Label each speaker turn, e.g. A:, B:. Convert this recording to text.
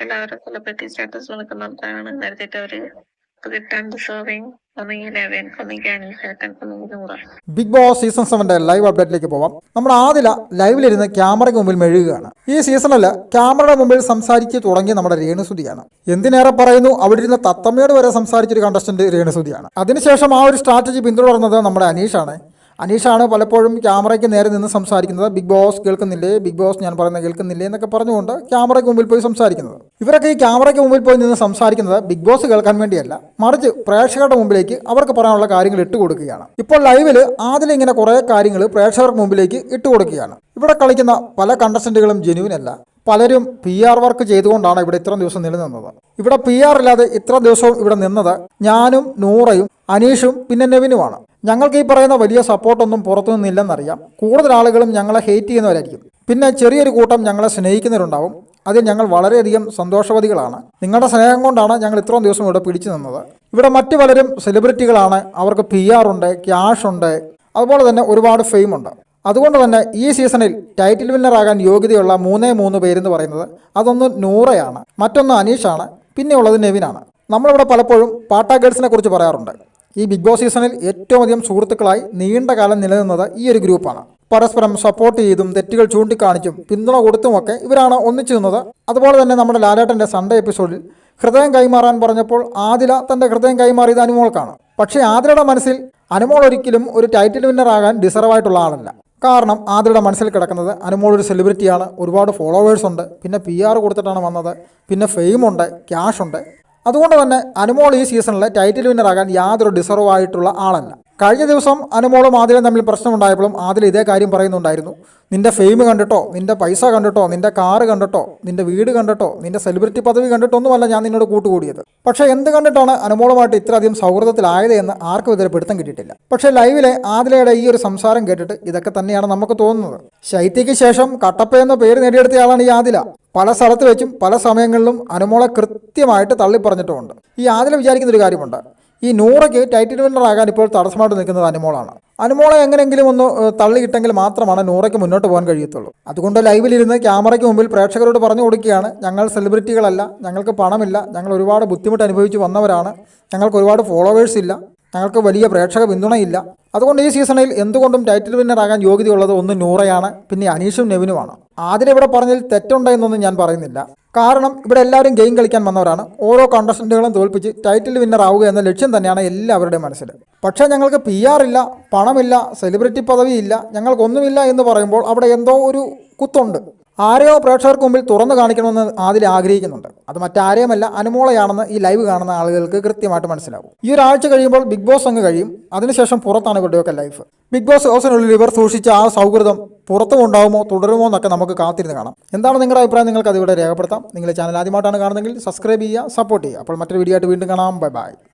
A: എല്ലാവരും celebrity status നിൽക്കുന്ന ആൾക്കാരാണ് നേരത്തെ അവർ
B: ബിഗ് ബോസ് സീസൺ സെവന്റെ ലൈവ് അപ്ഡേറ്റിലേക്ക് പോവാം. നമ്മൾ ആദില ലൈവിലിരുന്ന് ക്യാമറയ്ക്ക് മുമ്പിൽ മെഴുകുകയാണ്. ഈ സീസണിൽ ക്യാമറയുടെ മുമ്പിൽ സംസാരിച്ച് തുടങ്ങിയ നമ്മുടെ രേണുസുതിയാണ്. എന്തിനേറെ പറയുന്നു അവിടെ ഇരുന്ന തത്തമ്മയോട് വരെ സംസാരിച്ചൊരു കണ്ടസ്റ്റന്റ് രേണുസുതിയാണ്. അതിനുശേഷം ആ ഒരു സ്ട്രാറ്റജി പിന്തുടർന്നത് നമ്മുടെ അനീഷാണ്. അനീഷാണ് പലപ്പോഴും ക്യാമറയ്ക്ക് നേരെ നിന്ന് സംസാരിക്കുന്നത്. ബിഗ് ബോസ് കേൾക്കുന്നില്ലേ? ബിഗ് ബോസ് ഞാൻ പറയുന്നത് കേൾക്കുന്നില്ലേ? എന്നൊക്കെ പറഞ്ഞുകൊണ്ട് ക്യാമറയ്ക്ക് മുമ്പിൽ പോയി സംസാരിക്കുന്നത്. ഇവരൊക്കെ ഈ ക്യാമറയ്ക്ക് മുമ്പിൽ പോയി നിന്ന് സംസാരിക്കുന്നത് ബിഗ് ബോസ് കേൾക്കാൻ വേണ്ടിയല്ല. മറിച്ച് പ്രേക്ഷകരുടെ മുമ്പിലേക്ക് അവർക്ക് പറയാനുള്ള കാര്യങ്ങൾ ഇട്ട് കൊടുക്കുകയാണ്. ഇപ്പോൾ ലൈവിൽ ആദ്യം ഇങ്ങനെ കുറേ കാര്യങ്ങൾ പ്രേക്ഷകർക്ക് മുമ്പിലേക്ക് ഇട്ട് കൊടുക്കുകയാണ്. ഇവിടെ കളിക്കുന്ന പല കണ്ടസ്റ്റന്റുകളും ജെനുവിനല്ല പലരും പി ആർ വർക്ക് ചെയ്തുകൊണ്ടാണ് ഇവിടെ ഇത്ര ദിവസം നിലനിന്നത്. ഇവിടെ പി ആർ ഇല്ലാതെ ഇത്ര ദിവസവും ഇവിടെ നിന്നത് ഞാനും നൂറയും അനീഷും പിന്നെ നെവിനുമാണ്. ഞങ്ങൾക്ക് ഈ പറയുന്ന വലിയ സപ്പോർട്ടൊന്നും പുറത്തു നിന്നില്ലെന്നറിയാം കൂടുതൽ ആളുകളും ഞങ്ങളെ ഹേറ്റ് ചെയ്യുന്നവരായിരിക്കും. പിന്നെ ചെറിയൊരു കൂട്ടം ഞങ്ങളെ സ്നേഹിക്കുന്നവരുണ്ടാവും. അതിൽ ഞങ്ങൾ വളരെയധികം സന്തോഷവതികളാണ്. നിങ്ങളുടെ സ്നേഹം കൊണ്ടാണ് ഞങ്ങൾ ഇത്രയും ദിവസം ഇവിടെ പിടിച്ചു നിന്നത്. ഇവിടെ മറ്റു പലരും സെലിബ്രിറ്റികളാണ് അവർക്ക് പി ആർ ഉണ്ട് ക്യാഷ് ഉണ്ട്. അതുപോലെ തന്നെ ഒരുപാട് ഫെയിം ഉണ്ട്. അതുകൊണ്ട് തന്നെ ഈ സീസണിൽ ടൈറ്റിൽ വിന്നറാകാൻ യോഗ്യതയുള്ള മൂന്നേ മൂന്ന് പേരെന്ന് പറയുന്നത് അതൊന്ന് നൂറയാണ്. മറ്റൊന്ന് അനീഷാണ്. പിന്നെയുള്ളത് നെവിനാണ്. നമ്മളിവിടെ പലപ്പോഴും പാട്ടാ ഗേൾസിനെ കുറിച്ച് പറയാറുണ്ട്. ഈ ബിഗ് ബോസ് സീസണിൽ ഏറ്റവും അധികം സുഹൃത്തുക്കളായി നീണ്ട കാലം നിലനിന്നത് ഈ ഒരു ഗ്രൂപ്പാണ്. പരസ്പരം സപ്പോർട്ട് ചെയ്തും തെറ്റുകൾ ചൂണ്ടിക്കാണിച്ചും പിന്തുണ കൊടുത്തുമൊക്കെ ഇവരാണ് ഒന്നിച്ചു നിന്നത്. അതുപോലെ തന്നെ നമ്മുടെ ലാലേട്ടന്റെ സൺഡേ എപ്പിസോഡിൽ ഹൃദയം കൈമാറാൻ പറഞ്ഞപ്പോൾ ആദില തന്റെ ഹൃദയം കൈമാറിയത് അനുമോൾക്കാണ്. പക്ഷേ ആദിലയുടെ മനസ്സിൽ അനുമോൾ ഒരിക്കലും ഒരു ടൈറ്റിൽ വിന്നർ ആകാൻ ഡിസർവ് ആയിട്ടുള്ള ആളല്ല. കാരണം ആദിലയുടെ മനസ്സിൽ കിടക്കുന്നത് അനുമോൾ ഒരു സെലിബ്രിറ്റിയാണ് ഒരുപാട് ഫോളോവേഴ്സ് ഉണ്ട് പിന്നെ പി ആർ കൊടുത്തിട്ടാണ് വന്നത് പിന്നെ ഫെയിമുണ്ട് ക്യാഷ് ഉണ്ട് അതുകൊണ്ട് തന്നെ അനുമോൾ ഈ സീസണിലെ ടൈറ്റിൽ വിന്നറാകാൻ യാതൊരു ഡിസർവ് ആയിട്ടുള്ള ആളല്ല. കഴിഞ്ഞ ദിവസം അനുമോളും ആദിലും തമ്മിൽ പ്രശ്നമുണ്ടായപ്പോഴും ആദിൽ ഇതേ കാര്യം പറയുന്നുണ്ടായിരുന്നു. നിന്റെ ഫെയിം കണ്ടിട്ടോ? നിന്റെ പൈസ കണ്ടിട്ടോ? നിന്റെ കാറ് കണ്ടിട്ടോ? നിന്റെ വീട് കണ്ടിട്ടോ? നിന്റെ സെലിബ്രിറ്റി പദവി കണ്ടിട്ടൊന്നുമല്ല ഞാൻ നിന്നോട് കൂട്ടുകൂടിയത്. പക്ഷേ എന്ത് കണ്ടിട്ടാണ് അനുമോളുമായിട്ട് ഇത്രയധികം സൗഹൃദത്തിലായത് എന്ന് ആർക്കും ഇതുവരെ പിടുത്തം കിട്ടിയിട്ടില്ല. പക്ഷേ ലൈവിലെ ആദിലയുടെ ഈ ഒരു സംസാരം കേട്ടിട്ട് ഇതൊക്കെ തന്നെയാണ് നമുക്ക് തോന്നുന്നത്. ശൈത്യയ്ക്ക് ശേഷം കട്ടപ്പ എന്ന പേര് നേടിയെടുത്തയാളാണ് ഈ ആദില. പല സ്ഥലത്ത് വെച്ചും പല സമയങ്ങളിലും അനുമോളെ കൃത്യമായിട്ട് തള്ളിപ്പറഞ്ഞിട്ടുമുണ്ട്. ഈ ആദില വിചാരിക്കുന്ന ഒരു കാര്യമുണ്ട്. ഈ നൂറയ്ക്ക് ടൈറ്റിൽ വിന്നറാകാൻ ഇപ്പോൾ തടസ്സമായിട്ട് നിൽക്കുന്നത് അനുമോളാണ്. അനുമോളെ എങ്ങനെയെങ്കിലും ഒന്ന് തള്ളി തള്ളിയിട്ടെങ്കിൽ മാത്രമാണ് നൂറയ്ക്ക് മുന്നോട്ട് പോകാൻ കഴിയത്തുള്ളൂ. അതുകൊണ്ട് ലൈവിലിരുന്ന് ക്യാമറയ്ക്ക് മുമ്പിൽ പ്രേക്ഷകരോട് പറഞ്ഞു കൊടുക്കുകയാണ്. ഞങ്ങൾ സെലിബ്രിറ്റികളല്ല ഞങ്ങൾക്ക് പണമില്ല ഞങ്ങൾ ഒരുപാട് ബുദ്ധിമുട്ട് അനുഭവിച്ച് വന്നവരാണ് ഞങ്ങൾക്ക് ഒരുപാട് ഫോളോവേഴ്സ് ഇല്ല. ഞങ്ങൾക്ക് വലിയ പ്രേക്ഷക പിന്തുണയില്ല. അതുകൊണ്ട് ഈ സീസണിൽ എന്തുകൊണ്ടും ടൈറ്റിൽ വിന്നറാകാൻ യോഗ്യതയുള്ളത് ഒന്ന് നൂറയാണ് പിന്നെ അനീഷും നെവിനുമാണ്. ആദ്യം ഇവിടെ പറഞ്ഞതിൽ തെറ്റുണ്ടെന്നൊന്നും ഞാൻ പറയുന്നില്ല. കാരണം ഇവിടെ എല്ലാവരും ഗെയിം കളിക്കാൻ വന്നവരാണ്. ഓരോ കണ്ടസ്റ്റന്റുകളും തോൽപ്പിച്ച് ടൈറ്റിൽ വിന്നർ ആവുക എന്ന ലക്ഷ്യം തന്നെയാണ് എല്ലാവരുടെയും മനസ്സിൽ. പക്ഷേ ഞങ്ങൾക്ക് പി ആർ ഇല്ല പണമില്ല സെലിബ്രിറ്റി പദവിയില്ല ഞങ്ങൾക്കൊന്നുമില്ല എന്ന് പറയുമ്പോൾ അവിടെ എന്തോ ഒരു കുത്തുണ്ട്. ആരെയോ പ്രേക്ഷകർക്ക് മുമ്പിൽ തുറന്നു കാണിക്കണമെന്ന് ആദ്യം ആഗ്രഹിക്കുന്നുണ്ട്. അത് മറ്റാരെയുമല്ല അനുമോളയാണെന്ന് ഈ ലൈവ് കാണുന്ന ആളുകൾക്ക് കൃത്യമായിട്ട് മനസ്സിലാവും. ഈ ഒരാഴ്ച കഴിയുമ്പോൾ ബിഗ് ബോസ് അങ്ങ് കഴിയും. അതിനുശേഷം പുറത്താണ് ഇവരുടെയൊക്കെ ലൈഫ്. ബിഗ് ബോസ് ഹൗസിനുള്ളിൽ ഇവർ സൂക്ഷിച്ച ആ സൗഹൃദം പുറത്തും ഉണ്ടാവുമോ തുടരുമോ എന്നൊക്കെ നമുക്ക് കാത്തിരുന്ന് കാണാം. എന്താണ് നിങ്ങളുടെ അഭിപ്രായം? നിങ്ങൾക്ക് ഇവിടെ രേഖപ്പെടുത്താം. നിങ്ങൾ ചാനൽ ആദ്യമായിട്ടാണ് കാണുന്നതെങ്കിൽ സബ്സ്ക്രൈബ് ചെയ്യുക സപ്പോർട്ട് ചെയ്യുക. അപ്പോൾ മറ്റൊരു വീഡിയോ ആയിട്ട് വീണ്ടും കാണാം. Bye bye.